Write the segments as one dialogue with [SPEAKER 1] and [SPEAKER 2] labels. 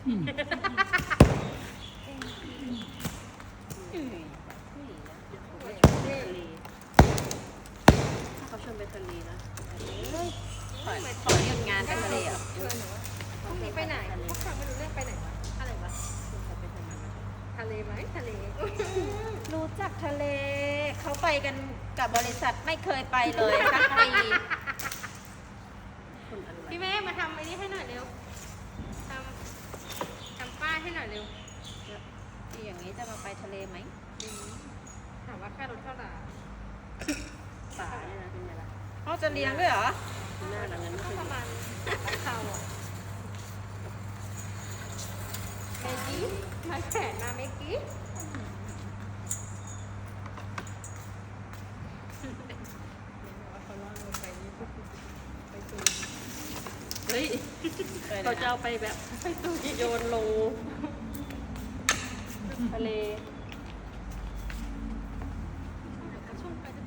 [SPEAKER 1] ถ้าเขาชวนไปทะเลนะ
[SPEAKER 2] ขอขอหยุดงานไปทะเลเหรอ
[SPEAKER 3] พรุ่งนี้ไปไหนพวกฟังไม่รู้เรื่องไปไหนวะ อะไรวะ ทะเลไหมทะเล
[SPEAKER 2] รู้จักทะเล เขาไปกันกับบริษัทไม่เคยไปเลยสักปี
[SPEAKER 1] คนอะไร
[SPEAKER 3] พี่แม่มาทำไอ้นี่ให้หน่อยเร็วทำทำป้ายให้หน่อยเร็ว
[SPEAKER 2] ที่อย่างนี้จะมาไปทะเลไหม
[SPEAKER 3] ถามว่าค่ารถเท่าไหร่
[SPEAKER 1] ป่าเนี่ยนะเป็นไงล่ะ
[SPEAKER 2] เขาจะเลี้ยงด้วยเหรอ
[SPEAKER 1] หน้าหลังนั้นไม่
[SPEAKER 3] ก็
[SPEAKER 1] เคย
[SPEAKER 3] ประ
[SPEAKER 1] ดู
[SPEAKER 3] มาณเท่าอะเมกี้มาแขนมาเมกี้
[SPEAKER 1] เฮ้ย เขาจะเอาไปแบบโยนลงทะเล
[SPEAKER 3] ช่วงไปจะ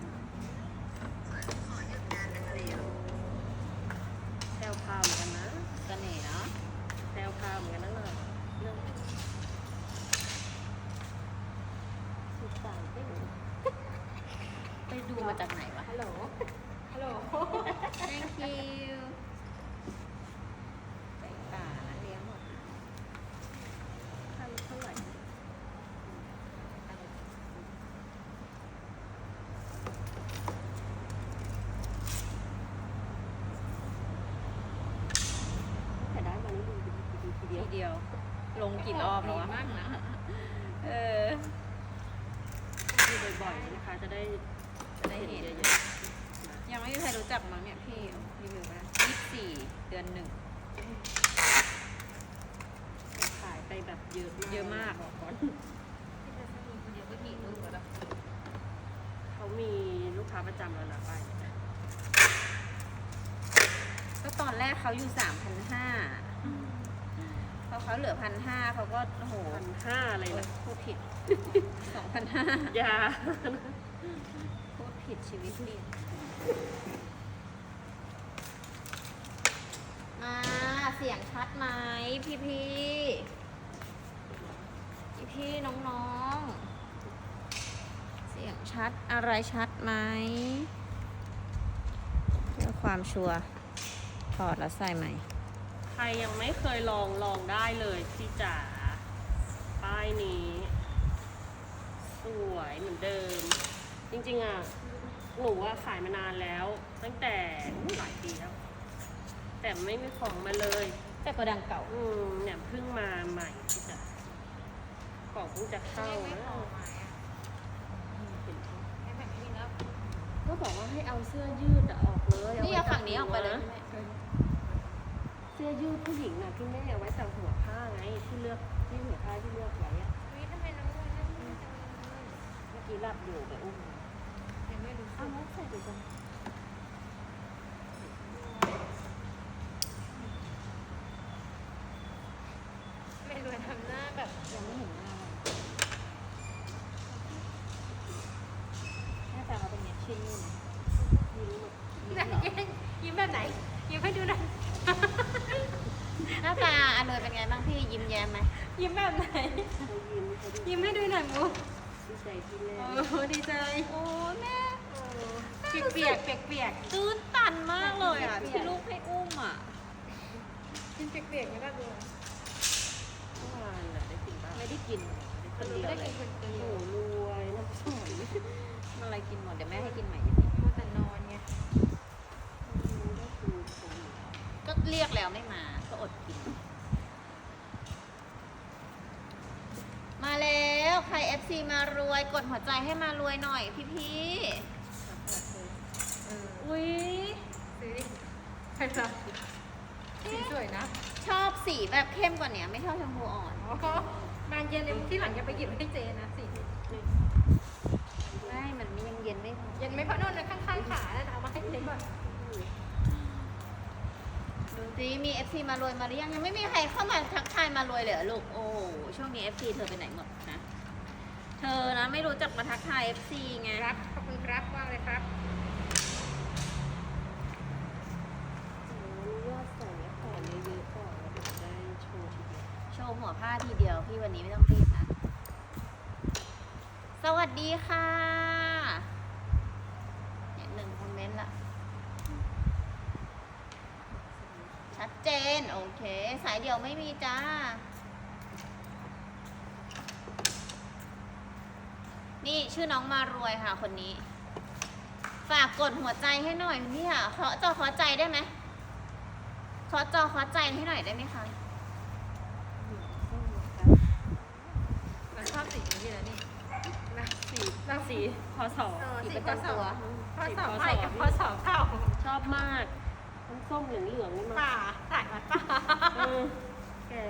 [SPEAKER 1] แซวพาเหมือนกันนะ
[SPEAKER 2] เสน่ห์เนาะ
[SPEAKER 1] แซวพาเหมือนกันนั่นแหละเรื่องสุดสายเต้นไปดู
[SPEAKER 2] ดู
[SPEAKER 1] มา
[SPEAKER 2] มา
[SPEAKER 1] จาก
[SPEAKER 2] จากไหนวะ
[SPEAKER 3] ฮัลโหล ฮัลโหล
[SPEAKER 2] thank you ไปป่านะเลี้ยงหมด
[SPEAKER 1] ค่าเท่าไหร่ แต่ได้วันนี้ดูดีดีทีเดี
[SPEAKER 2] ที
[SPEAKER 1] ยว
[SPEAKER 2] เดียว ลงกี่รอบแล้ววะ
[SPEAKER 3] มากนะ
[SPEAKER 2] เออ
[SPEAKER 1] ดู บ่อยๆนะคะจะได้
[SPEAKER 2] จะได้เห็น
[SPEAKER 1] เยอะ
[SPEAKER 2] ยังไม่มีใครรู้จักมั้งเนี่ยพี่รีวิวมายี่สิบสี่เดือนหนึ่ง
[SPEAKER 1] ๆขายไปแบบเยอะ
[SPEAKER 2] เยอะมาก
[SPEAKER 1] บอกก่อน
[SPEAKER 3] เดี๋ยวก็กี่ลูกแล้ว
[SPEAKER 1] เขามีลูกค้าประจำแล้วนะไป
[SPEAKER 2] ก็ตอนแรกเขาอยู่สามพันห้าพ อเขาเหลือพันห้าเขาก็โอ้โห
[SPEAKER 1] พันห้าอะไร
[SPEAKER 2] โอ๊ย
[SPEAKER 1] นะ
[SPEAKER 2] พูดผิดสองพันห้ายาพูดผิดชีวิตดีมาเสียงชัดไหมพี่พี่พี่พี่ๆน้องๆ เสียงชัดอะไรชัดไหมเพื่อความชัวร์ถอดแล้วใส่ใหม่
[SPEAKER 1] ใครยังไม่เคยลองลองได้เลยพี่จ๋า ป้ายนี้ สวยเหมือนเดิม จริงๆอะ หนูว่าขายมานานแล้ว ตั้งแต่อู้หลายปีแล้ว แต่ไม่มีของมาเลย
[SPEAKER 2] แต่ก็ดังเก่า
[SPEAKER 1] อืมเนี่ยเพิ่งมาใหม่พี่จ๋า ของเพิ่งจะเข้า
[SPEAKER 3] ไม่
[SPEAKER 1] นะ
[SPEAKER 3] พอไหมอะ
[SPEAKER 1] เห็นปะ
[SPEAKER 3] ไม่แบบนี้แล้ว
[SPEAKER 1] ก็บอกว่าให้เอาเสื้อยืดอะออกเลย
[SPEAKER 2] นี่เอา
[SPEAKER 1] ไว้
[SPEAKER 2] ฝั่งนี้ออกไปเลย
[SPEAKER 1] นะเสื้อยืดผู้หญิงน่ะที่แม่เอาไว้แต่หัวผ้าไงที่เลือกที่หัวผ้าที่เลือกไว้อะ
[SPEAKER 3] เฮ้ยทำไมน้องวันนั่นไม่จังเลย
[SPEAKER 1] เมื่อกี้หลับอยู่ไปอุ้ม
[SPEAKER 3] ยังไม่รู้สึ
[SPEAKER 1] เอา
[SPEAKER 3] ก
[SPEAKER 1] มาใส่ดูกัน
[SPEAKER 3] ไม่รวยทำหน้าแบบ
[SPEAKER 2] ยังไม่เห็นหน้าเลยหน้าตาเขาเป็นไงชื่นมื่นไหม
[SPEAKER 1] ยิ้มอะ
[SPEAKER 3] ยิ้มยิ้มแบบไหน ยิ้มให้ดูหน่อย
[SPEAKER 2] หน้าตาอัน เลยเป็นไงบ้างพี่ยิ้มแย้มไหม
[SPEAKER 3] ยิ้มแบบไหน
[SPEAKER 1] เขายิ้มเขาดู
[SPEAKER 3] ยิ้มให้ดูหน่อยมู
[SPEAKER 1] ดีใจที่แร
[SPEAKER 3] โอ้
[SPEAKER 1] ก
[SPEAKER 3] โหดีใจ
[SPEAKER 2] โอ้แม่
[SPEAKER 3] เปียกเปียกเปียกเปียก
[SPEAKER 2] ตื้นตันมากเลยอะที่ลูกให้อุ้มอะ
[SPEAKER 3] กินเปียกเปียกไม่ได้ดู
[SPEAKER 1] เมื่อวานน่ะได้กินบ้าง
[SPEAKER 2] ไม่ได้กิน
[SPEAKER 1] คนเดียว
[SPEAKER 3] ได้
[SPEAKER 1] เล
[SPEAKER 3] กิ
[SPEAKER 1] ย
[SPEAKER 3] นคนเดีย
[SPEAKER 1] โอ้
[SPEAKER 3] ว
[SPEAKER 1] รวยน้ำสวย
[SPEAKER 2] อะไรกินหมดเดี๋ยวแม่ให้กินใหม่
[SPEAKER 3] มัวแต่นอนไง
[SPEAKER 1] ได้คือคน
[SPEAKER 2] ก็เรียกแล้วไม่มา ก็อดกิน มาแล้ว ใคร FC มารวยกดหัวใจให้มารวยหน่อยพี่พี่ๆอุ้ย
[SPEAKER 3] ซื้อดิใครจะสีสวยนะ
[SPEAKER 2] ชอบสีแบบเข้มกว่านี้ไม่ชอบชมพูอ่อน
[SPEAKER 3] อ๋อบานเย็นเลยที่หลังจะไปหยิบให้เจนะสี
[SPEAKER 2] ไม่มันไม่ยังเย็นไม่พอ
[SPEAKER 3] เย็นไหม่พอโน่นนะข้างๆขานะเอามาให้เจก่อน
[SPEAKER 2] ดูสิมี FC มารวยมาหรือยังยังไม่มีใครเข้ามาทักทายมารวยเลยเหรอลูกโอ้ช่วงนี้ FC เธอไปไหนหมดนะ เธอนะไม่รู้จักมาทักทาย FC ไง
[SPEAKER 3] ครับ ขอบคุณครับว่างเลยครับ
[SPEAKER 1] อนุญาตใส่ของเยอะๆก่อนแล้วเดี๋ยวจะได้โชว์ทีเดียว
[SPEAKER 2] โชว์ ว์หัวผ้าทีเดียว พี่วันนี้ไม่ต้องรีบนะ สวัสดีค่ะเนี่ยหนึ่งคอมเมนต์ละ ชัดเจน โอเค สายเดี่ยวไม่มีจ้า นี่ ชื่อน้องมารวยค่ะคนนี้ ฝากกดหัวใจให้หน่อยคุณพี่ค่ะขอจอขอใจได้ไหมขอจอขอใจให้หน่อยได้ไหมคะ
[SPEAKER 3] มันชอบสีนี้อยู่แล้วนี่นะ
[SPEAKER 1] สีสีพอสอ
[SPEAKER 3] เออ
[SPEAKER 2] สี
[SPEAKER 3] สี
[SPEAKER 2] ประ
[SPEAKER 3] ข้อ
[SPEAKER 2] จำตัว
[SPEAKER 3] ข้อสอบใหม่กับข้อสอบเข้า
[SPEAKER 1] ชอบมากน้ำส้มเหลืองเหลืองๆนี่มา
[SPEAKER 3] ป่าถ่ายมาป่า
[SPEAKER 1] เออแก่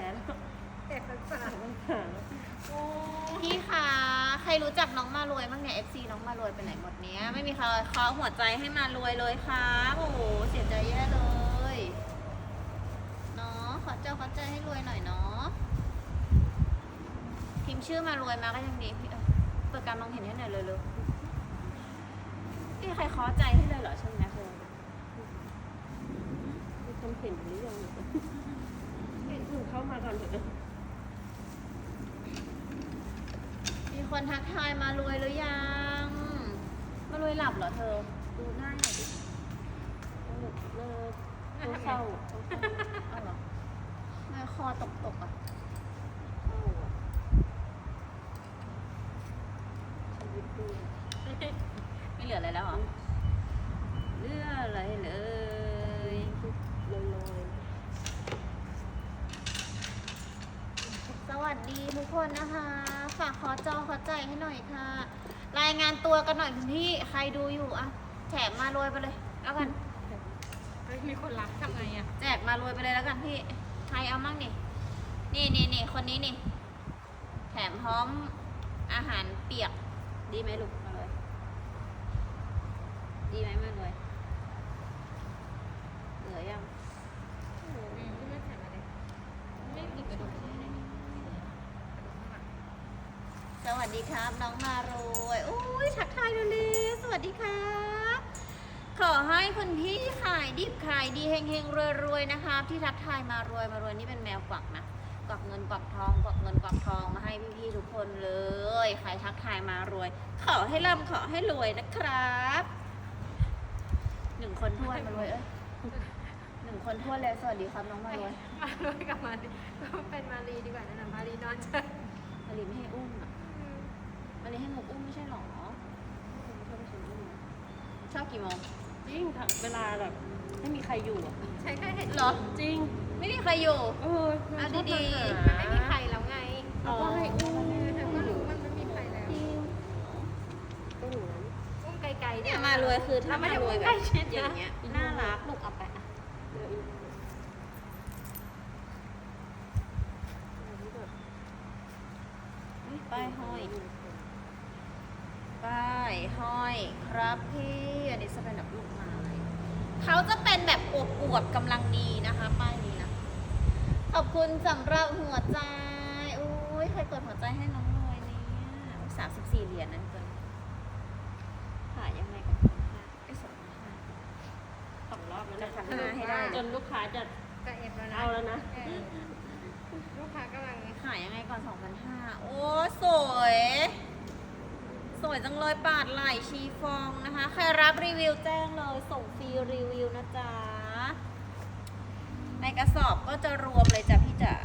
[SPEAKER 1] แล้ว
[SPEAKER 3] เด็กมันป่า
[SPEAKER 1] มันหา
[SPEAKER 3] โอ้
[SPEAKER 2] พี่คะใครรู้จักน้องมารวยบ้างเนี่ย FC น้องมารวยไปไหนหมดเนี้ยไม่มีใครขอหัวใจให้มารวยเลยครับโอ้โหเสียใจแย่เลยเนาะขอเจ้าขอใจให้รวยหน่อยเนาะพิมพ์ชื่อมารวยมาก็ยังดีพี่เอ้ยเปิดการมองเห็นให้หน่อยเลยเลยพี่ใครขอใจให้เลยเหรอช่วงนี้เธอ
[SPEAKER 1] มีคนเห็นหรือยังเห็นถึงเข้ามาก่อนเถอะ
[SPEAKER 2] คนทักทายมารวยหรือยัง มารวยหลับเหรอเธอ ดูหน้าหน่อยดิ
[SPEAKER 1] เออเออตัวเศร้าตัวเศร้า
[SPEAKER 2] เอาเหรอทำไมคอตกตกๆอะ
[SPEAKER 1] เศร้าอะชีวิตดู
[SPEAKER 2] ไม่เหลืออะไรแล้วเหรอเหลืออะไรเลย
[SPEAKER 1] ลอยลอย
[SPEAKER 2] สวัสดีทุกคนนะคะฝากขอ จอขอใจให้หน่อยค่ะ รายงานตัวกันหน่อยคุณพี่ใครดูอยู่อะแถมมารวยไปเลย แล้วกัน
[SPEAKER 3] เฮ้ยมีคนรักทำไงอะ
[SPEAKER 2] แจกมารวยไปเลยแล้วกันพี่ใครเอามั่งนี่นี่นี่นี่คนนี้นี่แถมพร้อมอาหารเปียก ดีไหมลูกมาเลย ดีไหมมารวย เหลือยัง
[SPEAKER 3] อืมไม่ถ่ายมาเลยไม่กินกระดูกเลยนะนี่กระดูกข้างหลัง
[SPEAKER 2] สวัสดี ครับ น้องมารวยอุ้ยทักทายเร็วๆสวัสดีครับขอให้คุณพี่ขายดิบขายดีเฮงๆรวยๆนะครับที่ทักทายมารวยมารวยนี่เป็นแมวกวักนะกวักเงินกวักทองกวักเงินกวักทองมาให้พี่ๆทุกคนเลยใครทักทายมารวย ขอให้ร่ำขอให้รวยนะครับหนึ่งคนท้วนมารวยเอ้ยหนึ่งคนท้วนเลยสวัสดีครับน้องมารวย
[SPEAKER 3] มาเลยกับมารีก็เป็นมารีดีกว่านะนะมารีนอนเฉย
[SPEAKER 2] มารีไม่ให้อุ้มอะ
[SPEAKER 3] อืม
[SPEAKER 2] มารีให้หนูอุ้มไม่ใช่หรอชอบกี่โมง
[SPEAKER 1] จริงถ้าเวลาแบบไม่มีใครอยู่อะ
[SPEAKER 3] ใช่แค่เห็น
[SPEAKER 2] เหรอ
[SPEAKER 1] จริง
[SPEAKER 2] ไม่มีใครอยู่
[SPEAKER 1] เออ
[SPEAKER 2] อะ
[SPEAKER 1] ชอบ
[SPEAKER 2] ดี
[SPEAKER 1] มา
[SPEAKER 2] ๆ
[SPEAKER 1] หา
[SPEAKER 3] มันไม่มีใครแล้วไง
[SPEAKER 1] แล้วก็ให้อุ้ม
[SPEAKER 3] เออเธอก็รู้มันไม่มีใครแล้ว
[SPEAKER 1] จริงก็หนูนั้น
[SPEAKER 3] อุ้มไกลๆ
[SPEAKER 2] เนี่ยมารวยคือถ้า
[SPEAKER 3] ไม่
[SPEAKER 2] มา
[SPEAKER 3] ได้
[SPEAKER 2] ร
[SPEAKER 3] อุ้
[SPEAKER 2] วย
[SPEAKER 3] ม
[SPEAKER 2] แบ
[SPEAKER 3] ใกล้
[SPEAKER 2] บ
[SPEAKER 3] ชิด
[SPEAKER 2] อย่า
[SPEAKER 3] นะ
[SPEAKER 2] งเงี้ยน่ารักลูกเอาไปอะ
[SPEAKER 1] เดี๋ยวอีกอันนี้แบบ
[SPEAKER 2] ป้ายห้อยป้าย ห้อยครับพี่อันนี้จะเป็นแบบลูกไม้เขาจะเป็นแบบอวบๆกำลังดีนะคะป้ายนี้นะขอบคุณสำหรับหัวใจอุ้ยใครกดหัวใจให้น้องรวยเนี่ยสามสิบสี่เหรียญนั่นเกินขายยังไงกันพันห้าไอ้สองพันห้า
[SPEAKER 1] สองรอบแล้ว
[SPEAKER 2] จะ
[SPEAKER 1] นะ
[SPEAKER 2] พันห้าให้ได้
[SPEAKER 1] จนลูกค้าจะ
[SPEAKER 3] จะเอ็ดแล้วนะ
[SPEAKER 1] เอาแล้วนะ
[SPEAKER 3] ลูกค้ากำลัง
[SPEAKER 2] ขายยังไงก่อน2,500โอ้สวย สวยจังเลยปาดไหล่ชีฟองนะคะ ใครรับรีวิวแจ้งเลย ส่งฟรีรีวิวนะจ๊ะ ในกระสอบก็จะรวมเลยจ้ะพี่จ๋า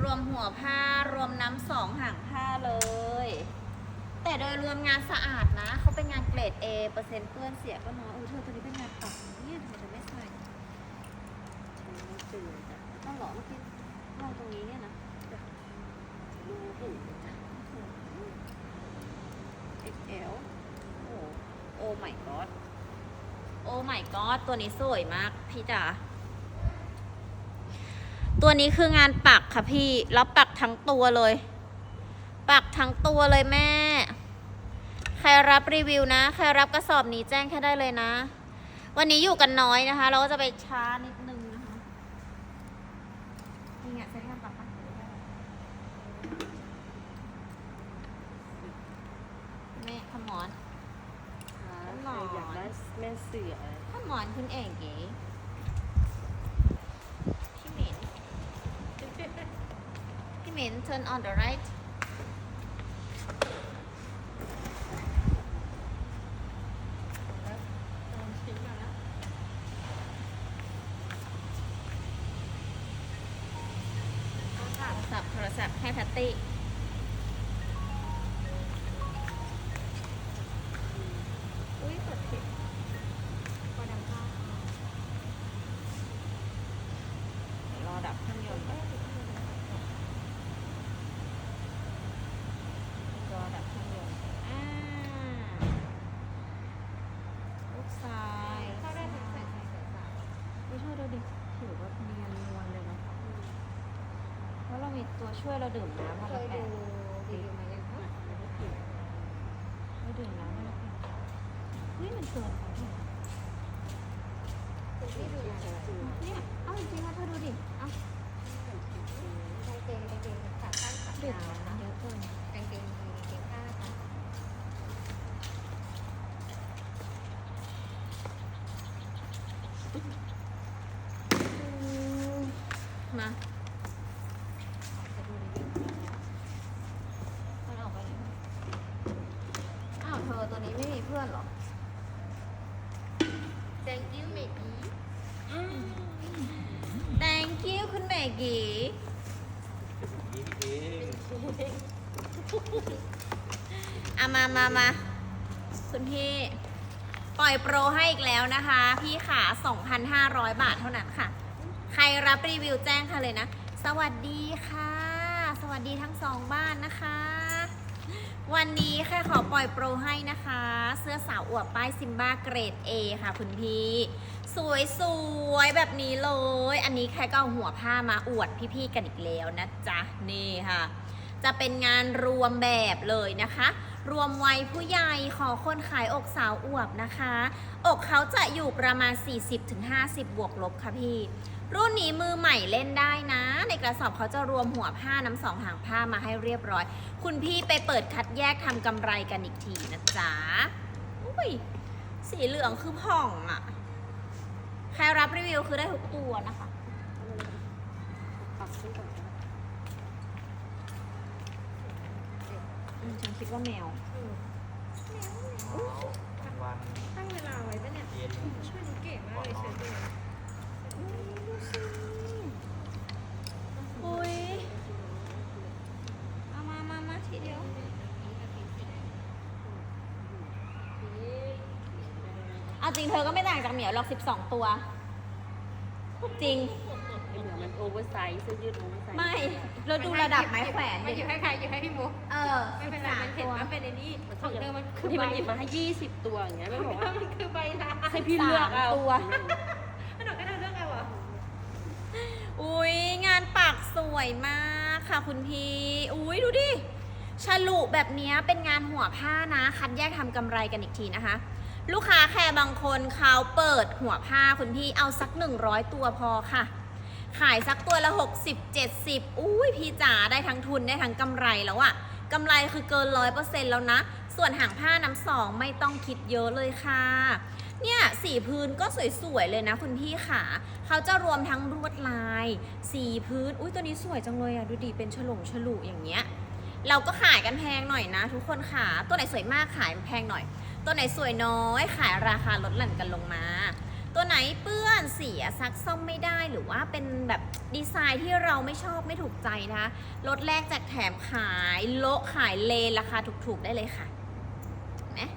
[SPEAKER 2] รวมหัวผ้ารวมน้ำสองห่างผ้าเลย แต่โดยรวมงานสะอาดนะ เขาเป็นงานเกรด A เปอร์เซ็นต์เปื้อนเสียก็น้อยอุ้เธอตัวนี้เป็นงานปักเนี่ยทำไมเธอไม่ใส่
[SPEAKER 1] ฉันไม่ตื่นจ้ะ
[SPEAKER 2] ต้องหรอเมื่อกี้วางตรงนี้เนี่ยนะ
[SPEAKER 1] ดูห็นจ้ะ
[SPEAKER 2] XL โอ้โอ้ my god โอ้ my god ตัวนี้สวยมากพี่จ๋าตัวนี้คืองานปักค่ะพี่แล้วปักทั้งตัวเลย ปักทั้งตัวเลยแม่ ใครรับรีวิวนะ ใครรับกระสอบนี้แจ้งแค่ได้เลยนะ วันนี้อยู่กันน้อยนะคะ เราก็จะไปช้านิดนึงนะคะ นี่ไงใช้งานปักปะแม่ขมอน
[SPEAKER 1] ใครอยากได้แม่ เสือ
[SPEAKER 2] ขมอนคุณเองเก๋พี่เหม็นพี่เหม็น turn on the right โทรศัพท์โทรศัพท์ให้แพตตี้ ช่วยเราดื่มน้ำวัน
[SPEAKER 3] เค
[SPEAKER 2] ละ
[SPEAKER 3] ย
[SPEAKER 2] แป
[SPEAKER 3] ดู
[SPEAKER 2] ด
[SPEAKER 3] รีวิวมายังคะ
[SPEAKER 2] เราดื่มน้ำวันละแปดเฮ้ยมันเกินไปเนี่ย
[SPEAKER 3] คุณพี่ดูยังไง
[SPEAKER 2] เนี่ยเอาจริงๆว่าเธอดูดิ เอา
[SPEAKER 3] กางเกงกางเกงขาสั้นขา
[SPEAKER 2] ดื่ม
[SPEAKER 3] ยาว
[SPEAKER 2] น้ำเยอะเกิน
[SPEAKER 3] กางเกงยีนกางเกงผ้าค่ะ
[SPEAKER 2] มา
[SPEAKER 3] จะดูรีวิว
[SPEAKER 2] มันออกไปเลยอ้าวเธอตัวนี้ไม่มีเพื่อนเหรอ
[SPEAKER 3] Thank you maybe
[SPEAKER 2] Thank you คุณเมกีอา มามามาคุณพี่ ปล่อยโปรให้อีกแล้วนะคะ พี่ขา 2,500 บาทเท่านั้นค่ะ ใครรับรีวิวแจ้งค่ะเลยนะ สวัสดีค่ะ สวัสดีทั้งสองบ้านนะคะ วันนี้แค่ขอปล่อยโปรให้นะคะ เสื้อสาวอวบป้ายซิมบ้าเกรด A ค่ะคุณพี่ สวยสวยๆแบบนี้เลย อันนี้แค่ก็เอาหัวผ้ามาอวดพี่ๆกันอีกแล้วนะจ๊ะ นี่ค่ะ จะเป็นงานรวมแบบเลยนะคะ รวมวัยผู้ใหญ่ขอคนขายอกสาวอวบนะคะ อกเขาจะอยู่ประมาณ 40-50 บวกลบค่ะพี่ รุ่นนี้มือใหม่เล่นได้นะ ในกระสอบเขาจะรวมหัวผ้าน้ำสองหางผ้ามาให้เรียบร้อย คุณพี่ไปเปิดคัดแยกทำกำไรกันอีกทีนะจ๊ะอุ้ยสีเหลืองคือผ่องอะ่ะ ใครรับรีวิวคือได้ทุกตัวนะคะ
[SPEAKER 1] ปรับขึ้นก่ อื
[SPEAKER 2] มฉันคิดว่าแมว
[SPEAKER 4] วัน
[SPEAKER 3] ตั้งเวลาไว้ปะเนี่ย
[SPEAKER 4] เย็น
[SPEAKER 3] ช่วยดูเก๋มากเลยเชฟดู
[SPEAKER 2] อุ้ยเอามามามาทีเดียว เอาจริงเธอก็ไม่ต่างจากเหมียวหรอก 12 ตัว จริง
[SPEAKER 1] ไอ้เหนือมันโอเวอร์ไซส์เสื้อยืดโอเวอร์ไซส์
[SPEAKER 2] ไม่ เราดูระดับไม้แขวน
[SPEAKER 3] ไม่
[SPEAKER 2] ดิ
[SPEAKER 3] อยู่ให้ใครอยู่ให้พี่มุก
[SPEAKER 2] เออ
[SPEAKER 3] ไม่เป็นไรมันเห็น
[SPEAKER 2] 13ตัว
[SPEAKER 3] ว่าเป็นไอ้นี่
[SPEAKER 1] มัน
[SPEAKER 3] ของเธอมันคือ
[SPEAKER 1] ที่
[SPEAKER 3] ใบ
[SPEAKER 1] มันหยิบมาให้20ตัวอย่างเงี้ยไม่บอกว่า
[SPEAKER 3] มันคือใบลา
[SPEAKER 1] ให้พี่เลือกเอา
[SPEAKER 2] 13ตัว
[SPEAKER 3] หนูก็เธอเลือกเอาเหรอ
[SPEAKER 2] อุ้ยงานปากสวยมากค่ะคุณพี่อุ้ยดูดิฉลุแบบเนี้ยเป็นงานหัวผ้านะ คัดแยกทำกำไรกันอีกทีนะคะ ลูกค้าแค่บางคนเขาเปิดหัวผ้าคุณพี่เอาสัก 100 ตัวพอค่ะ ขายสักตัวละ 60 70 อุ้ยพี่จ๋าได้ทั้งทุนได้ทั้งกำไรแล้วอะกำไรคือเกินร้อยเปอร์เซ็นต์แล้วนะ ส่วนหางผ้าน้ำสองไม่ต้องคิดเยอะเลยค่ะ เนี่ยสีพื้นก็สวยๆเลยนะคุณพี่ขาเขาจะรวมทั้งลวดลาย สีพื้น อุ้ยตัวนี้สวยจังเลยอะดูดิเป็นฉลุงฉลุอย่างเงี้ย เราก็ขายกันแพงหน่อยนะ ทุกคนขาตัวไหนสวยมากขายแพงหน่อย ตัวไหนสวยน้อยขายราคาลดหลั่นกันลงมา ตัวไหนเปื้อนเสียซักซ่อมไม่ได้หรือว่าเป็นแบบดีไซน์ที่เราไม่ชอบไม่ถูกใจนะคะลดแรกจากแถมขายโลขายเลนราคาถูกๆได้เลยค่ะนะ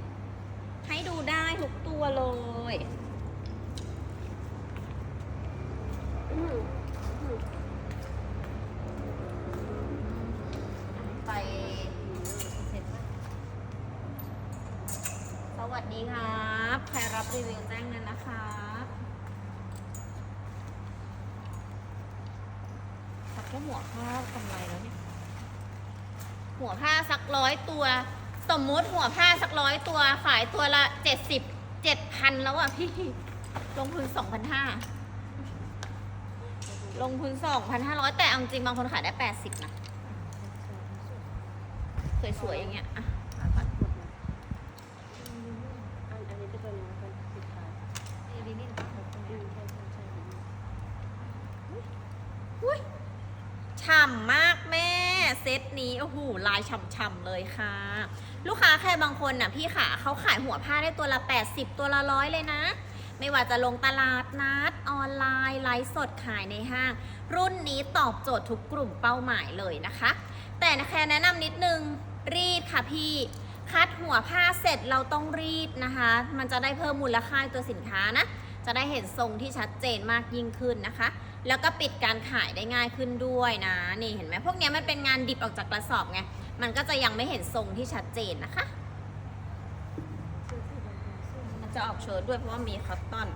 [SPEAKER 2] ให้ดูได้ทุกตัวเลย
[SPEAKER 1] อืมอืม
[SPEAKER 2] ไปเสร็จปะสวัสดีครับ ใครรับรีวิวแจ้งเลยนะครับตัดแค่หัวผ้ากำไรแล้วเนี่ย หัวผ้าสักร้อยตัว สมมุติหัวผ้าสักร้อยตัว ขายตัวละเจ็ดสิบเจ็ดพันแล้วอะพี่ ลงทุนสองพันห้าลงทุนสองพันห้าร้อยแต่เอาจริงบางคนขายได้แปดสิบนะ สวยๆอย่างเงี้ยอะหาก่อน
[SPEAKER 1] อันอันนี้จะเป็นเป็นสุดท้าย
[SPEAKER 3] นี่นี่นี่
[SPEAKER 1] อืมใช่ใช่ใช่
[SPEAKER 2] อุ้ยฉ่ำมากแม่ เซตนี้โอ้โหลายฉ่ำๆเลยค่ะ ลูกค้าแค่บางคนน่ะพี่ขาเขาขายหัวผ้าได้ตัวละ 80 ตัวละร้อยเลยนะ ไม่ว่าจะลงตลาดนัดออนไลน์ไลฟ์สดขายในห้าง รุ่นนี้ตอบโจทย์ทุกกลุ่มเป้าหมายเลยนะคะ แต่แค่แนะนำนิดนึงรีดค่ะพี่คัดหัวผ้าเสร็จเราต้องรีดนะคะ มันจะได้เพิ่มมูลค่าตัวสินค้านะ จะได้เห็นทรงที่ชัดเจนมากยิ่งขึ้นนะคะ แล้วก็ปิดการขายได้ง่ายขึ้นด้วยนะ นี่เห็นไหมพวกนี้มันเป็นงานดิบออกจากกระสอบไง มันก็จะยังไม่เห็นทรงที่ชัดเจนนะคะ มันจะออกเชิ้ตด้วยเพราะว่ามีคอตตอน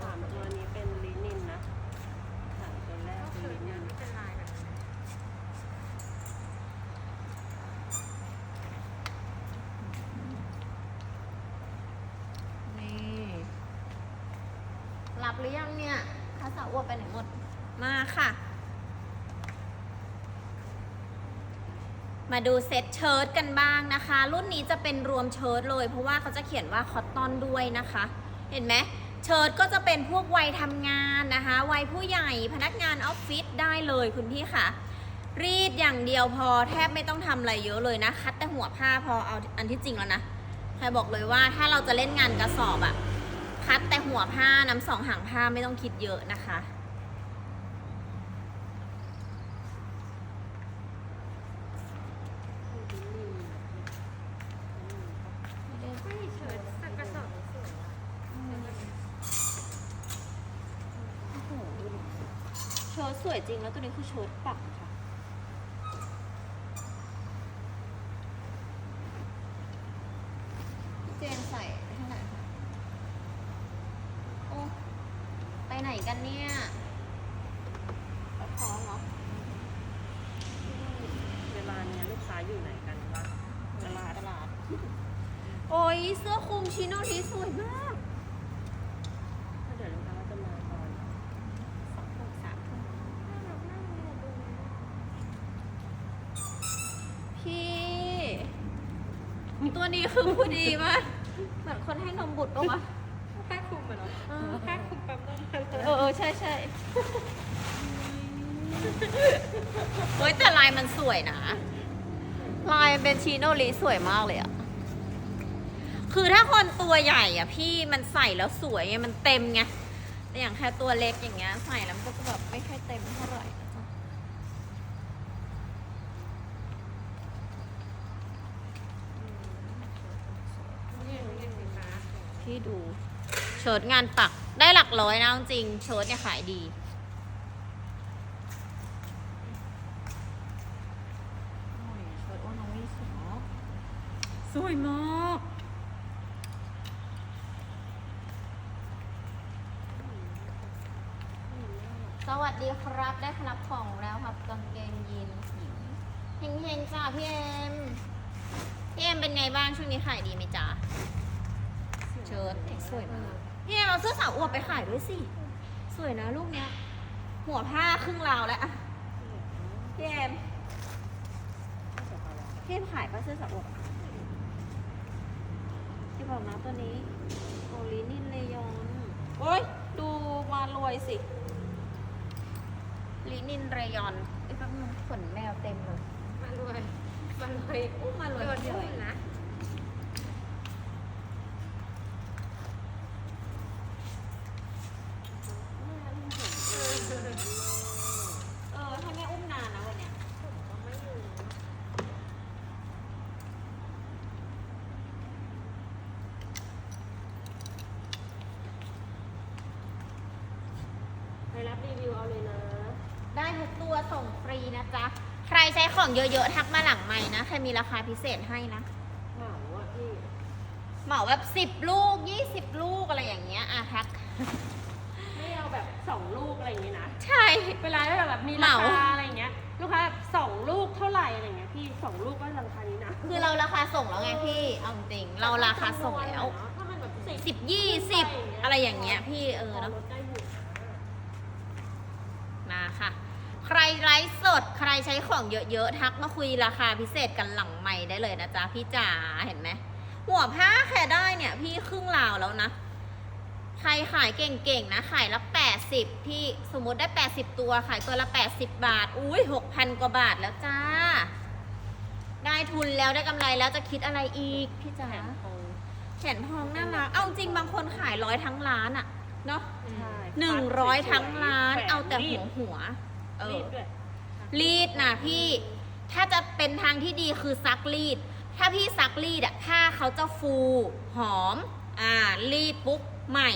[SPEAKER 1] สามตัวนี้เป็นลินินนะสามตัวแรก
[SPEAKER 3] ก็
[SPEAKER 1] เป็น
[SPEAKER 3] คือ
[SPEAKER 1] ลิ
[SPEAKER 3] เนี่
[SPEAKER 1] นิ
[SPEAKER 3] ย
[SPEAKER 1] น
[SPEAKER 3] ไม่เป็นลายแบบนั้น
[SPEAKER 2] นี่ รับหรือยังเนี่ยข้าสาวอวบไปไหนหมด มาค่ะ มาดูเซ็ตเชิ้ตกันบ้างนะคะ รุ่นนี้จะเป็นรวมเชิ้ตเลย เพราะว่าเขาจะเขียนว่าคอตตอนด้วยนะคะ เห็นไหมเชิ้ตก็จะเป็นพวกวัยทำงานนะคะ วัยผู้ใหญ่พนักงานออฟฟิศได้เลยคุณพี่ค่ะ รีดอย่างเดียวพอแทบไม่ต้องทำอะไรเยอะเลยนะ คัดแต่หัวผ้าพอเอาอันที่จริงแล้วนะใครบอกเลยว่าถ้าเราจะเล่นงานกระสอบอะคัดแต่หัวผ้าน้ำสองหางผ้าไม่ต้องคิดเยอะนะคะ
[SPEAKER 3] ไม่มีเชิ้ตสักกระสอบสวยอะ
[SPEAKER 2] โอ้โหดูดิเชิ้ตสวยจ ริง แล้วตัวนี้คือชุดปักค่ะ เจนใส่เท่าไหร่คะโอ้ ไปไหนกันเนี่ยปวดท้องเหรอ
[SPEAKER 1] เวลาเนี้ยลูกค้าอยู่ไหนกันวะตลาด
[SPEAKER 2] ตลาด โอ้ยเสื้อคลุมชิโนทีสวยมาก
[SPEAKER 1] ถ้าเดี๋ยวลูกค้าจะมาตอน
[SPEAKER 2] สองทุ่มสามทุ่ม
[SPEAKER 3] น่ารักมากเลยอะดูนะ
[SPEAKER 2] พี่ ตัวนี้คือผู้ดีมากเหมือนคนให้นมบุตรปะวะ
[SPEAKER 3] ผ้าคลุมเหรอผ้าคลุมปั๊มนมเลย
[SPEAKER 2] เออเออใช่ใช่เฮ้ยแต่ลายมันสวยนะ ลายมันเป็นชิโนริสวยมากเลยอะคือถ้าคนตัวใหญ่อะพี่มันใส่แล้วสวยไงมันเต็มไงแต่อย่างแค่ตัวเล็กอย่างเงี้ยใส่แล้วมันก็จะแบบไม่ค่อยเต็มเท่าไหร่นะจ๊ะ
[SPEAKER 3] เนี่ยเนี่ยสีฟ้า
[SPEAKER 2] พี่ ดู เชิ้ตงานปักได้หลักร้อยนะจริงๆเชิ้ตเนี่ยขายดีโอ้ยเชิ้ตว่าน้องวิสวยสวยมากสวัสดีครับ ได้ครับของแล้วครับกางเกงยีนหญิงเฮงๆจ้าพี่เอ็มพี่เอ็มเป็นไงบ้างช่วงนี้ขายดีไหมจ๊ะ เชิ้ตสวยมากพี่เอ็มเอาเสื้อสาวอวบไปขายด้วยสิ สวยนะลูกเนี้ย หัวผ้าครึ่งราวแล้วอะพี่เอ็มพี่เอ็มขายปะเสื้อสาวอวบอะพี่บอกนะตัวนี้โอลินินเลยอน โอ้ยดูมารวยสิลินินเรยอนไอ้ยแป๊บนึงขนแมวเต็มเลย
[SPEAKER 3] มารวย มารวย
[SPEAKER 2] อุ้มมารวย
[SPEAKER 3] โดน
[SPEAKER 2] เฉ
[SPEAKER 3] อุ้
[SPEAKER 2] ย
[SPEAKER 3] มนะ
[SPEAKER 2] เออให้แม่อุ้มนานนะวันเนี้ย
[SPEAKER 3] ก็ไม่อยู่
[SPEAKER 1] ไป รับรีวิวเอาเลยนะ
[SPEAKER 2] ได้ทุกตัวส่งฟรีนะจ๊ะ ใครใช้ของเยอะๆ ทักมาหลังใหม่นะ ใครมีราคาพิเศษให้นะ
[SPEAKER 1] เหมาอะพี่
[SPEAKER 2] เหมาแบบสิบลูกยี่สิบลูกอะไรอย่างเงี้ยอะทัก
[SPEAKER 1] ไม่เอาแบบสองลูกอะไรอย่างงี้นะ
[SPEAKER 2] ใช่
[SPEAKER 1] เวลาถ้าแบบมี
[SPEAKER 2] เห
[SPEAKER 1] รา
[SPEAKER 2] มา
[SPEAKER 1] คาอะไรอย่างเงี้ย ลูกค้าแบบสองลูกเท่าไหร่อะไรอย่างเงี้ยพี่สองลูกก็ราคานี้นะ
[SPEAKER 2] คือเราราคาส่งแล้วไงพี่ เอาจริงๆเราราคาส่งแล้ว
[SPEAKER 1] ถ้ามันแบบสิบ
[SPEAKER 2] สิบยี่สิบอะไรอย่างเงี้ยพี่เออ
[SPEAKER 1] พอ
[SPEAKER 2] เนาะ
[SPEAKER 1] ลดได้อยู่นะ
[SPEAKER 2] มาค่ะ ใคร ไลฟ์สดใครใช้ของเยอะๆ ทักมาคุยราคาพิเศษกันหลังใหม่ได้เลยนะจ๊ะพี่จ๋าเห็นไหมหัวผ้าแค่ได้เนี่ย พี่ครึ่งราวแล้วนะ ใครขายเก่งๆนะ ขายละ 80 พี่สมมติได้ 80 ตัวขายตัวละ 80 บาท อุ้ย6,000 กว่าบาทแล้วจ้า ได้ทุนแล้วได้กำไรแล้วจะคิดอะไรอีกพี่จ๋า
[SPEAKER 1] แผ่นทอง
[SPEAKER 2] แขนทองน่ารักเอาจริงบางคนขายร้อยทั้งร้านอะเนาะ
[SPEAKER 1] ใช่
[SPEAKER 2] หนึ่งร้อยทั้งร้าน
[SPEAKER 1] แขว
[SPEAKER 2] เอาแต่
[SPEAKER 1] รี
[SPEAKER 2] หั
[SPEAKER 1] ด
[SPEAKER 2] วหัว เอ
[SPEAKER 1] รี
[SPEAKER 2] อ
[SPEAKER 1] ดด้วย
[SPEAKER 2] รีดนะพี่ ถ้าจะเป็นทางที่ดีคือซักรีด ถ้าพี่ซักรีดอะผ้าเขาจะฟูหอม อ่า รีดปุ๊บใหม่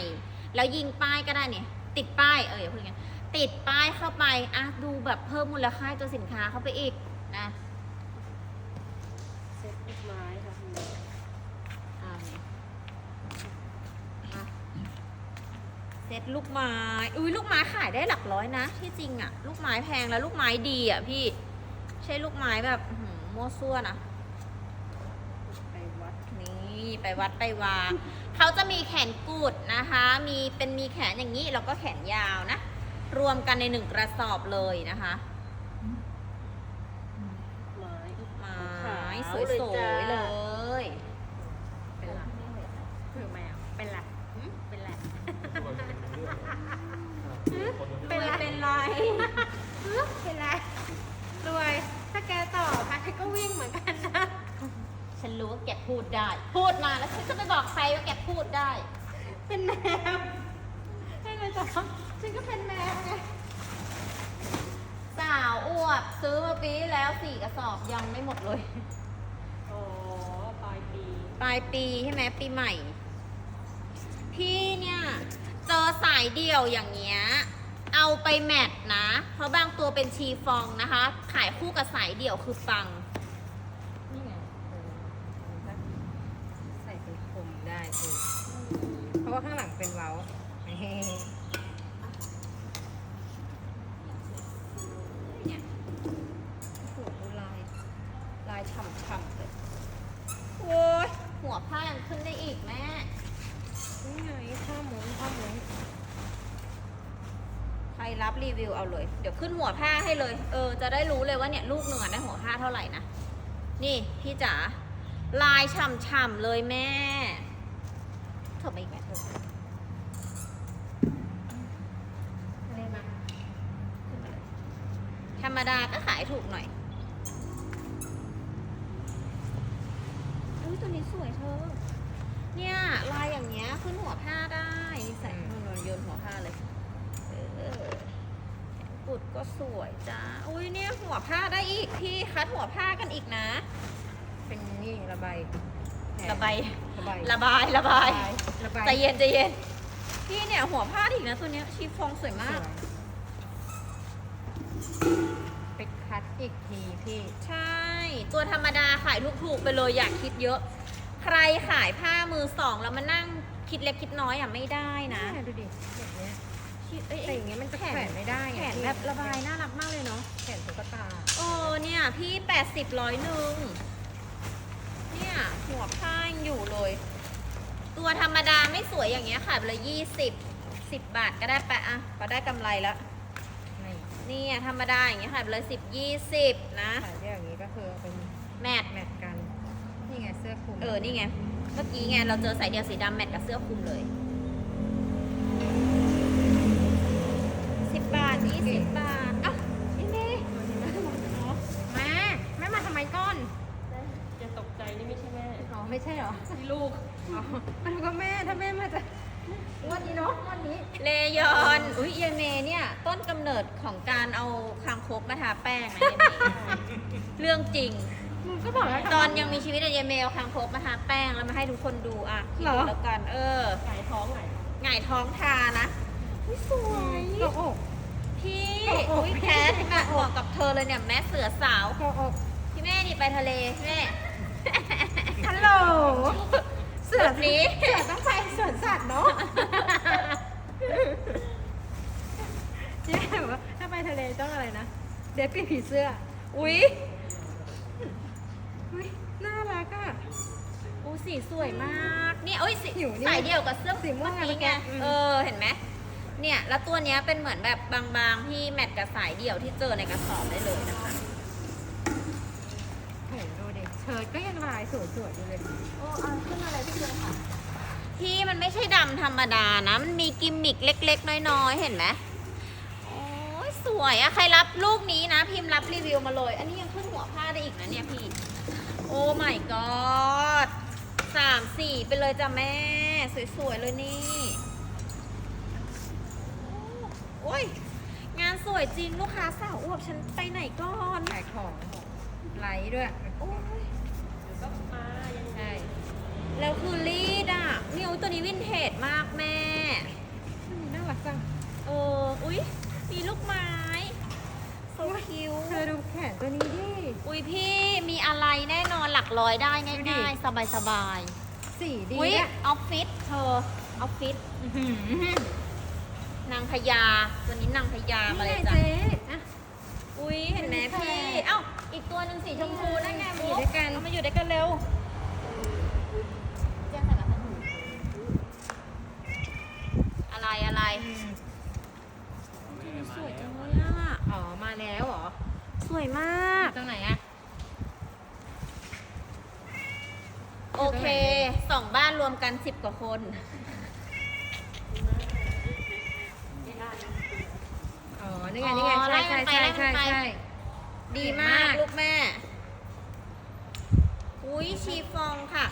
[SPEAKER 2] แล้วยิงป้ายก็ได้เนี่ย ติดป้าย เอออย่าพูดอย่างนั้นติดป้ายเข้าไป อะ ดูแบบเพิ่มมูลค่าให้ตัวสินค้าเข้าไปอีกนะ
[SPEAKER 1] เซ็ตลูกไม้
[SPEAKER 2] เซ็ตลูกไม้อุ้ยลูกไม้ขายได้หลักร้อยนะ ที่จริงอะลูกไม้แพงแล้วลูกไม้ดีอะพี่ ใช่ลูกไม้แบบอื้อหือมั่วซั่วนะ
[SPEAKER 1] ไปวัด
[SPEAKER 2] นี่ไปวัดไปวาเขาจะมีแขนกุดนะคะ มีเป็นมีแขนอย่างนี้แล้วก็แขนยาวนะ รวมกันในหนึ่งกระสอบเลยนะคะ
[SPEAKER 1] ไม้
[SPEAKER 2] ไม้
[SPEAKER 1] ขาว
[SPEAKER 2] สวย
[SPEAKER 1] เลย
[SPEAKER 2] ๆ
[SPEAKER 1] จ้า
[SPEAKER 2] เลย
[SPEAKER 3] เป็นไรคือแมวเป็นไรเป็นไร
[SPEAKER 2] เป็น ไรเป็นไร
[SPEAKER 3] เป็นไร รวย ถ้าแกต่อพักก็วิ่งเหมือนกันนะ
[SPEAKER 2] ฉันรู้ว่าแกพูดได้ พูดมาแล้วฉันจะไปบอกใครว่าแกพูดได้
[SPEAKER 3] เป็นแมวให้เลยจ้ะฉันก็เป็นแมวไง
[SPEAKER 2] สาวอวบซื้อมาปีที่แล้วสี่กระสอบยังไม่หมดเลย
[SPEAKER 1] อ๋อปลายปี
[SPEAKER 2] ปลายปีใช่ไหมปีใหม่ พี่เนี่ย เจอสายเดี่ยวอย่างเงี้ย เอาไปแมทนะ เพราะบางตัวเป็นชีฟองนะคะ ขายคู่กับสายเดี่ยวคือปัง
[SPEAKER 3] นี่ไงเออถ้าใส่เป็นคมได้เออเพราะว่าข้างหลังเป็นเว้าเฮ้
[SPEAKER 2] เนี่ยโอ้โหดูลาย ลายฉ่ำๆเลย โอ้ยหัวผ้ายังขึ้นได้อีกแม่
[SPEAKER 3] นี่ไงข้อมูลข้อมูล
[SPEAKER 2] ใค รรับรีวิวเอาเลย เดี๋ยวขึ้นหัวผ้าให้เลย เออ จะได้รู้เลยว่าเนี่ยลูกหนึ่งอะได้หัวผ้าเท่าไหร่นะ นี่พี่จ๋า ลายฉ่ำๆเลยแม่เถอะมาอีกแม่เถอะอะไรมาขึ้นมาเลยธรรมดาก็ขายถูกหน่อย กุดก็สวยจ้าอุ้ยเนี่ยหัวผ้าได้อีกพี่คัดหัวผ้ากันอีกนะ
[SPEAKER 3] เป็นนี่ระบายแผน
[SPEAKER 2] ระบาย
[SPEAKER 3] ระบาย
[SPEAKER 2] ระบายระบาย
[SPEAKER 3] ระบาย
[SPEAKER 2] ใจเย็นใจเย็นพี่เนี่ยหัวผ้าอีกนะตัวเนี้ยชีฟองสวยมาก
[SPEAKER 3] ไปคัดอีกทีพี่
[SPEAKER 2] ใช่ ตัวธรรมดาขายถูกๆไปเลยอยากคิดเยอะ ใครขายผ้ามือสองแล้วมานั่งคิดเล็กคิดน้อยอะไม่ได้นะ
[SPEAKER 3] ดูดิ แบบเนี้ย
[SPEAKER 2] ที่เอ้ย
[SPEAKER 3] แต่อย่างเงี้ยมันจะแขวนไม่ได้ไง
[SPEAKER 2] แขน
[SPEAKER 3] พี่
[SPEAKER 2] แบบระบายน่ารักมากเลยเนาะ
[SPEAKER 3] แขนตุ๊กตา
[SPEAKER 2] โอ้เนี่ยพี่แปดสิบร้อยหนึ่งเนี่ยหัวผ้ายังอยู่เลย ตัวธรรมดาไม่สวยอย่างเงี้ยขายไปเลยยี่สิบสิบบาทก็ได้ไปะอะก็ได้กำไรแล้ว
[SPEAKER 3] ไม่
[SPEAKER 2] เนี่ยธรรมดาอย่างเงี้ยขายไปเลยสิบยี่สิบนะ
[SPEAKER 3] ขายได้อย่างนี้ก็คือเป็น
[SPEAKER 2] แมท
[SPEAKER 3] แมทกัน นี่ไงเสื้อคลุม
[SPEAKER 2] เออ นี่ไง เมื่อกี้ไงเราเจอสายเดียวสีดำแมทกับเสื้อคลุมเลยสิ บบาทยี่สิบบาทเอ้าพี่เมย์
[SPEAKER 3] แม่แม่มาทำไมก้อน
[SPEAKER 1] จะตกใจนี่ไม่ใช่แม่
[SPEAKER 3] อ๋อไม่ใช่เหรอ
[SPEAKER 1] นี่ลูก
[SPEAKER 3] อ๋อมันก็แม่ถ้าแม่มาจะงวันนี้เนาะงวันนี้
[SPEAKER 2] เลยอนอุ้ยเยเมเนี่ยต้นกำเนิดของการเอาคางคกมาทาแป้งนะเยเมเรื่องจริง
[SPEAKER 3] มึงก็บอกแล้ว
[SPEAKER 2] ตอนยังมีชีวิตอะเยเมเอาคางคกมาทาแป้งแล้วมาให้ทุกคนดูอะคิดดูแล้วกัน เออ
[SPEAKER 1] ไก่ท้องไหน
[SPEAKER 2] หงายท้องทานะอุ๊ยสวย
[SPEAKER 3] ก็อก
[SPEAKER 2] พี่
[SPEAKER 3] โอ้โห
[SPEAKER 2] อุ้ยแพ้ที่มาเหมาะกับเธอเลยเนี่ยแม่เสือสาว
[SPEAKER 3] ก็อก
[SPEAKER 2] พี่แม่นี่ไปทะเลพี่แม่
[SPEAKER 3] ฮัลโหลเสือ
[SPEAKER 2] แบบนี้
[SPEAKER 3] เสือต้องไปสวนสัตว์เนาะเจ๊บอกว่าถ้าไปทะเลต้องอะไรนะเด็ดปีผีเสื้อ
[SPEAKER 2] อุ้ย
[SPEAKER 3] อุ้ยน่ารักอะ
[SPEAKER 2] อู้สีสวยมากเนี่ยโอ้ยสี
[SPEAKER 3] หิวนี่
[SPEAKER 2] สายเดียวกับเสื้อ
[SPEAKER 3] สีม่วง
[SPEAKER 2] เมื่อกี้
[SPEAKER 3] เมื่อกี้
[SPEAKER 2] ไง
[SPEAKER 3] อืม
[SPEAKER 2] เออเห็นไหม เนี่ย แล้วตัวเนี้ยเป็นเหมือนแบบบางๆ ที่แมทกับสายเดี่ยวที่เจอในกระสอบได้เลยนะคะ
[SPEAKER 3] โหดูดิเชิ้ตก็ยังลายสวยๆอยู่เลย
[SPEAKER 2] โอ้เอาขึ้นมาเลยพี่เจค่ะ พี่มันไม่ใช่ดำธรรมดานะ มันมีกิมมิกเล็ก ๆ น้อยๆ เห็นไหมโอ้ยสวยอะใครรับลูกนี้นะ พิมพ์รับรีวิวมาเลย อันนี้ยังขึ้นหัวผ้าได้อีกนะเนี่ยพี่ โอ้ my god สามสี่ไปเลยจ้ะแม่ สวยๆเลยนี่ โอ้ย งานสวยจริงลูกค้าสาวอวบฉันไปไหนก่อน
[SPEAKER 3] ขายของไหลด้วย
[SPEAKER 2] โอ้ย
[SPEAKER 1] เดี๋ยวก็มายังไง
[SPEAKER 3] ใช่
[SPEAKER 2] แล้วคือรีดอะนี่อุ๊ยตัวนี้วินเทจมากแม่
[SPEAKER 3] อืมน่ารักจัง
[SPEAKER 2] เออ อุ๊ยมีลูกไม้โซคิว
[SPEAKER 3] เธอดูแขนตัวนี้ดิ
[SPEAKER 2] อุ๊ยพี่มีอะไรแน่นอนหลักร้อยได้
[SPEAKER 3] ดูดิ
[SPEAKER 2] ง่ายๆ สบาย
[SPEAKER 3] สี
[SPEAKER 2] ๆ
[SPEAKER 3] ดี
[SPEAKER 2] อุ๊ย
[SPEAKER 3] อะ
[SPEAKER 2] ออฟฟิศเธอออฟฟิศ
[SPEAKER 3] อื้อหือ นา
[SPEAKER 2] งพญาตัวนี้นางพญามาเลย
[SPEAKER 3] นี่ไง
[SPEAKER 2] จ้ะ
[SPEAKER 3] เจ๊อะ
[SPEAKER 2] อุ๊ยเห็นไหม
[SPEAKER 3] เป็นแฟ
[SPEAKER 2] พี่
[SPEAKER 3] น
[SPEAKER 2] เอ้าอีกตัวหนึ่งสีชมพูนั่นไง
[SPEAKER 3] อยู่ด้วยกัน
[SPEAKER 2] เอามาอยู่ด้วยกันเร็วแจ้งใส่กับอะไรอะไร
[SPEAKER 3] อืม
[SPEAKER 2] สวยจังเลยอะ
[SPEAKER 3] อ๋อมาแล้วเหรอ
[SPEAKER 2] สวยมาก
[SPEAKER 3] ตรงไหนอะ
[SPEAKER 2] โอเคสองบ้านรวมกันสิบกว่าคน
[SPEAKER 3] อ๋อ นี่ไงนี่ไงใช่ใช่ใช่ใช่ใช่
[SPEAKER 2] ดีมากลูกแม่ อุ้ยชีฟองค่ะ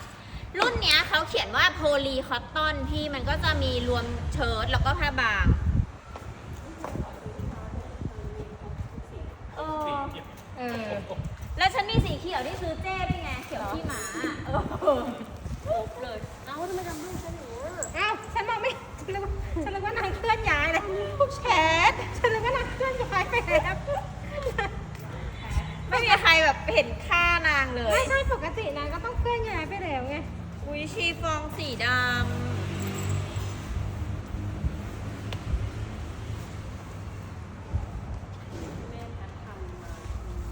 [SPEAKER 2] รุ่นเนี้ยเขาเขียนว่าโพลีคอตตอนพี่มันก็จะมีรวมเชิ้ตแล้วก็ผ้าบางเออ
[SPEAKER 3] เออ
[SPEAKER 2] แล้วฉันมีสีเขียวที่ซื้อเจ้ด้วยไง เขียวขี้หมาเออครบเลย เอ้าทำไมทำให้ฉันหนูอะ
[SPEAKER 3] เอ้าฉันมองไม่ฉันนึกว่าฉันนึกว่านางเคลื่อนย้ายเลยแชทฉันนึกว่านางเคลื่อ นย้ายไปแล้ว
[SPEAKER 2] ไม่มีใครแบบเห็นค่านางเลย
[SPEAKER 3] ไม่ใช่ปกตินางก็ต้องเคลื่อนย้ายไปแล้วไง
[SPEAKER 2] อุ้ยชีฟองสีดำ
[SPEAKER 1] แม่แพททำมา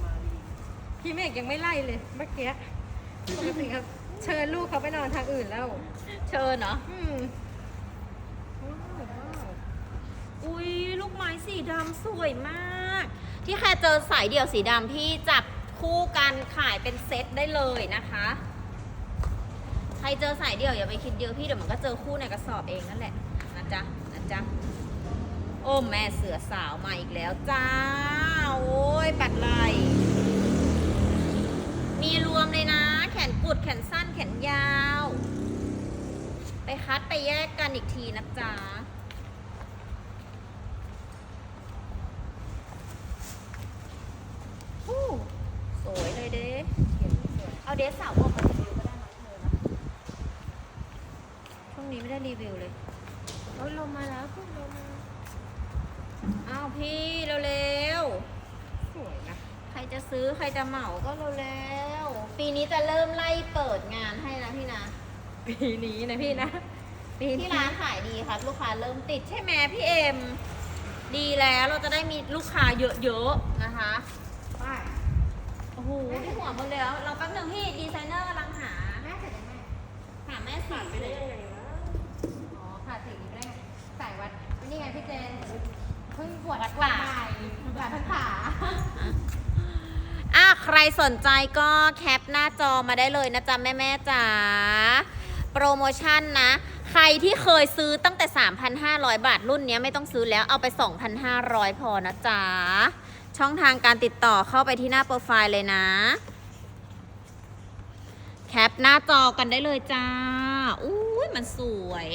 [SPEAKER 1] มารี
[SPEAKER 3] พี่เมฆยังไม่ไล่เลยเมื่อกี้ปกติเขาเชิญลูกเขาไปนอนทางอื่นแล้ว
[SPEAKER 2] เชิญเนาะ
[SPEAKER 3] อืมว้าว
[SPEAKER 2] อุ้ยลูกไม้สี ดำสวยมาก ที่แค่เจอสายเดี่ยวสีดำพี่จับคู่กันขายเป็นเซตได้เลยนะคะ ใครเจอสายเดี่ยวอย่าไปคิดเยอะพี่เดี๋ยวมันก็เจอคู่ในกระสอบเองนั่นแหละนะจ๊ะนะจ๊ะโอ้แม่เสือสาวมาอีกแล้วจ้า โอ้ยปัดไหลมีรวมเลยนะ แขนกุดแขนสั้นแขนยาว ไปคัดไปแยกกันอีกทีนะจ๊ะ ฮู้สวยเลยเด้
[SPEAKER 3] เขียนสวย
[SPEAKER 2] เอาเดสสาวบอกมารีวิวก็ได้นะเธอนะช่วงนี้ไม่ได้รีวิวเลย
[SPEAKER 3] โอ้ยลงมาแล้วคุณลงมา
[SPEAKER 2] อ้าวพี่เร็ว
[SPEAKER 3] สวยนะ
[SPEAKER 2] ๆ ใครจะซื้อใครจะเหมาก็เร็วๆ ปีนี้จะเริ่มไล่เปิดงานให้นะพี่นะ
[SPEAKER 3] ปีนี้นะพี่นะปี
[SPEAKER 2] ที่
[SPEAKER 3] นี้
[SPEAKER 2] ร้านขายดีครับ ลูกค้าเริ่มติดใช่ไหมพี่เอ็มดีแล้วเราจะได้มีลูกค้าเยอะๆนะคะ
[SPEAKER 3] ไป
[SPEAKER 2] โอ้โหที่หัวหมดแล้ว เราแป๊บหนึงพี่ดีไซเนอร์กำลังหา
[SPEAKER 3] แม่เสร็จยังไง
[SPEAKER 2] หาแม่สี
[SPEAKER 1] ผ่านไปได้ยังไงวะ
[SPEAKER 3] อ๋อขาดสิ่งนี้ไม่ได้ไงสายวัดนี่ไงพี่เจนเพิ่งบวช
[SPEAKER 2] วัด
[SPEAKER 3] วั
[SPEAKER 2] ป่า
[SPEAKER 3] ใหม่วัดพรรษา
[SPEAKER 2] อะใครสนใจก็แคปหน้าจอมาได้เลยนะจ๊ะแม่แม่ๆจ๋าโปรโมชั่นนะ ใครที่เคยซื้อตั้งแต่ 3,500 บาทรุ่นนี้ไม่ต้องซื้อแล้วเอาไป 2,500 พอนะจ๊ะ ช่องทางการติดต่อเข้าไปที่หน้าโปรไฟล์เลยนะ แคปหน้าจอกันได้เลยจ้า อุ้ยมันสวย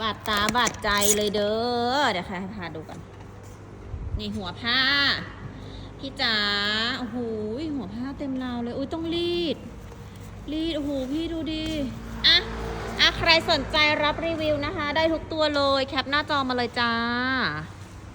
[SPEAKER 2] บาดตาบาดใจเลยเด้อ เดี๋ยวใครพาดูกัน นี่หัวผ้า พี่จ๋า โอ้โหหัวผ้าเต็มราวเลย อุ้ยต้องรีดรีดโอ้โหพี่ดูดิ อะอะใครสนใจรับรีวิวนะคะ ได้ทุกตัวเลย แคปหน้าจอมาเลยจ้า